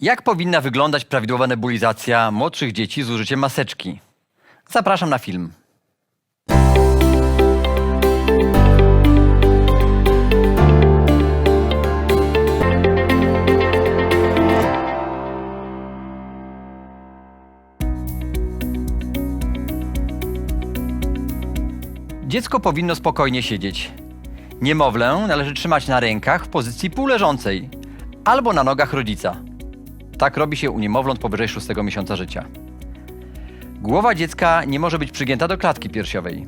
Jak powinna wyglądać prawidłowa nebulizacja młodszych dzieci z użyciem maseczki? Zapraszam na film. Dziecko powinno spokojnie siedzieć. Niemowlę należy trzymać na rękach w pozycji półleżącej albo na nogach rodzica. Tak robi się u niemowląt powyżej 6 miesiąca życia. Głowa dziecka nie może być przygięta do klatki piersiowej.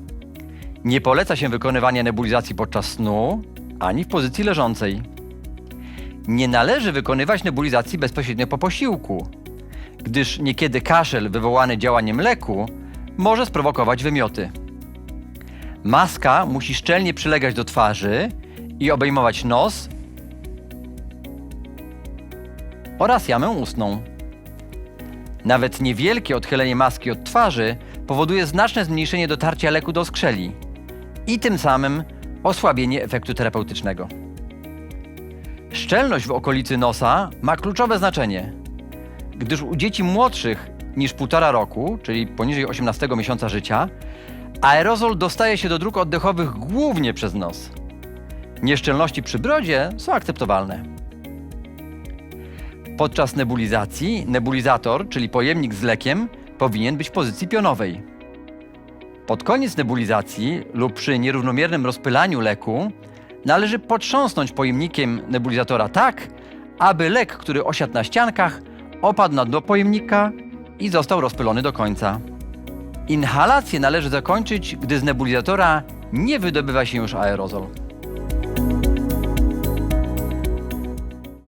Nie poleca się wykonywania nebulizacji podczas snu ani w pozycji leżącej. Nie należy wykonywać nebulizacji bezpośrednio po posiłku, gdyż niekiedy kaszel wywołany działaniem leku może sprowokować wymioty. Maska musi szczelnie przylegać do twarzy i obejmować nos oraz jamę ustną. Nawet niewielkie odchylenie maski od twarzy powoduje znaczne zmniejszenie dotarcia leku do skrzeli i tym samym osłabienie efektu terapeutycznego. Szczelność w okolicy nosa ma kluczowe znaczenie, gdyż u dzieci młodszych niż 1,5 roku, czyli poniżej 18 miesiąca życia, aerozol dostaje się do dróg oddechowych głównie przez nos. Nieszczelności przy brodzie są akceptowalne. Podczas nebulizacji nebulizator, czyli pojemnik z lekiem, powinien być w pozycji pionowej. Pod koniec nebulizacji lub przy nierównomiernym rozpylaniu leku należy potrząsnąć pojemnikiem nebulizatora tak, aby lek, który osiadł na ściankach, opadł na dno pojemnika i został rozpylony do końca. Inhalację należy zakończyć, gdy z nebulizatora nie wydobywa się już aerozol.